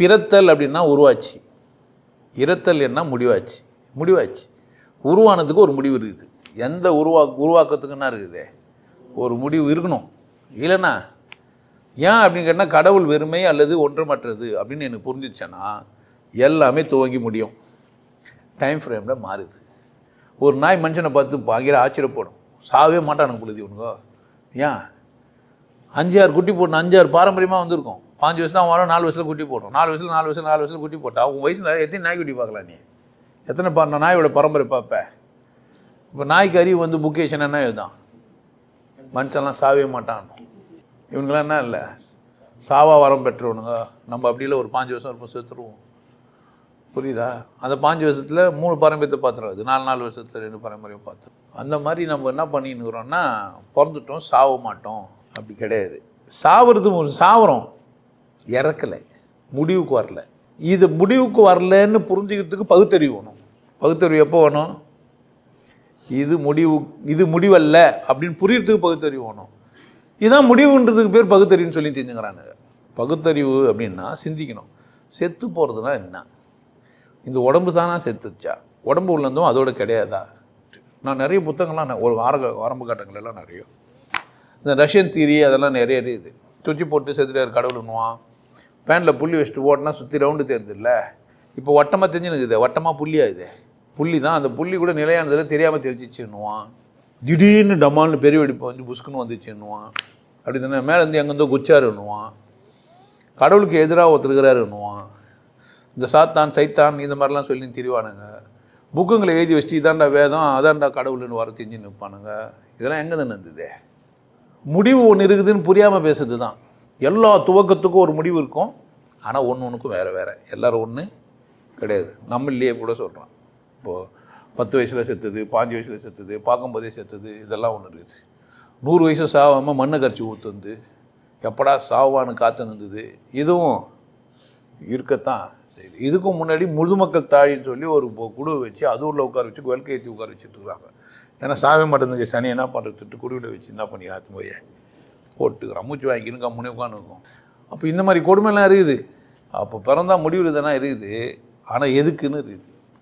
பிறத்தல் அப்படின்னா உருவாச்சு. இறத்தல் என்ன? முடிவாச்சு. முடிவாச்சு. உருவானதுக்கு ஒரு முடிவு இருக்குது. எந்த உருவா உருவாக்கத்துக்குன்னா இருக்குது. ஒரு முடிவு இருக்கணும். இல்லைண்ணா ஏன் அப்படின்னு கேட்டால் கடவுள் வெறுமை அல்லது ஒன்றுமற்றது அப்படின்னு எனக்கு புரிஞ்சிச்சேன்னா எல்லாமே துவங்கி முடியும். டைம் ஃப்ரேமில் மாறுது. ஒரு நாய் மனுஷனை பார்த்து பயங்கர ஆச்சரியப்படும். சாவே மாட்டானுங்க பொழுது இவனுங்க. ஏன்? அஞ்சாறு குட்டி போட்டு அஞ்சாறு பாரம்பரியமாக வந்திருக்கும். பாஞ்சு வயசு தான் வரும் நாலு வயசில் குட்டி போட்டோம் நாலு வயசில் நாலு வயசில் நாலு வயசில் குட்டி போட்டா உன் வயசில் எத்தனை நாய் குட்டி பார்க்கலாம் நீ? எத்தனை பா நாயோட பரம்பரை பார்ப்ப இப்போ நாய்க்கு அறிவு வந்து புக்கேஷன் என்ன இதுதான் மனுஷன்லாம் சாவே மாட்டான். இவங்களாம் என்ன இல்லை? சாவா வரம் பெற்றவனுங்க. நம்ம அப்படி இல்லை ஒரு பாஞ்சு வருஷம் இருப்போம் செத்துருவோம். புரியுதா? அந்த பாஞ்சு வருஷத்தில் மூணு பாரம்பரியத்தை பார்த்துருவாது நாலு நாலு வருஷத்தில் ரெண்டு பாரம்பரியம் பார்த்துரும் அந்த மாதிரி நம்ம என்ன பண்ணின்னுக்குறோம்னா பிறந்துட்டோம் சாவ மாட்டோம். அப்படி கிடையாது. சாவறது ஒரு சாவரம். இறக்கலை. முடிவுக்கு வரல. இது முடிவுக்கு வரலன்னு புரிஞ்சுக்கிறதுக்கு பகுத்தறிவு வேணும். பகுத்தறிவு எப்போ வேணும்? இது முடிவு இது முடிவல்ல அப்படின்னு புரியறதுக்கு பகுத்தறிவு வேணும். இதுதான் முடிவுன்றதுக்கு பேர் பகுத்தறிவுன்னு சொல்லி தெரிஞ்சுக்கிறானுங்க. பகுத்தறிவு அப்படின்னா சிந்திக்கணும். செத்து போகிறதுனா என்ன? இந்த உடம்பு தானா செத்துச்சா? உடம்பு உள்ளதும் அதோட கிடையாதா? நான் நிறைய புத்தகங்கள்லாம் ஒரு ஆரம்ப ஆரம்ப கட்டங்கள் எல்லாம் நிறைய. இந்த ரஷ்யன் தீரி அதெல்லாம் நிறைய இருக்குது துச்சி போட்டு செத்துட்டார் கடவுளுன்னுவான் பேனில் புள்ளி வச்சுட்டு ஓட்டினா சுற்றி ரவுண்டு தெரியுது இல்லை இப்போ வட்டமாக தெரிஞ்சுனுக்குது வட்டமாக புள்ளியாகுது புள்ளி தான் அந்த புள்ளி கூட நிலையானதில் தெரியாமல் தெரிஞ்சிச்சுன்னுவான் திடீர்னு டமால்னு பெரிய வெடிப்பு வந்து புஷ்குன்னு வந்துச்சுன்னுவான். அப்படி தானே மேலேருந்து எங்கேருந்தோ குச்சாருன்னுவான். கடவுளுக்கு எதிராக ஒருத்தருக்கிறாருன்னுவான் இந்த சாத்தான் சைத்தான் இந்த மாதிரிலாம் சொல்லி திரிவானுங்க. புக்குங்களை எழுதி வச்சுட்டு இதாண்டா வேதம் அதாண்டா கடவுள்னு வர தெரிஞ்சு நிற்பானுங்க இதெல்லாம் எங்கே தானே இருந்தது முடிவு ஒன்று இருக்குதுன்னு புரியாமல் பேசுறது தான் எல்லா துவக்கத்துக்கும் ஒரு முடிவு இருக்கும். ஆனால் ஒன்று ஒன்றுக்கும் வேறு வேறு. எல்லோரும் ஒன்று கிடையாது. நம்ம இல்லையே கூட சொல்கிறோம் இப்போது பத்து வயசில் செத்துது பாஞ்சு வயசில் செத்துது பார்க்கும்போதே செத்துது இதெல்லாம் ஒன்று இருக்குது. நூறு வயசு சாவாமல் மண்ணை கரைச்சி ஊற்றுந்து எப்படா சாவான்னு காத்து நின்றுது இதுவும் இருக்கத்தான் சரி இதுக்கும் முன்னாடி முழுமக்கள் தாழின்னு சொல்லி ஒரு குழு வச்சு அது உள்ள உட்கார வச்சு விளக்கு ஏற்றி உட்கார வச்சுட்டு இருக்கிறாங்க ஏன்னா சாவே மாட்டேங்குது சனி என்ன பண்ணுறதுட்டு குழுவில் வச்சு என்ன பண்ணிக்கலாம் போய்? போட்டு மூச்சு வாங்கிக்கணும் கம்முனே உட்காந்துருக்கும். அப்போ இந்த மாதிரி கொடுமைலாம் இருக்குது. அப்போ பிறந்தா முடிவு தானே இருக்குது. ஆனால் எதுக்குன்னு இருக்குது.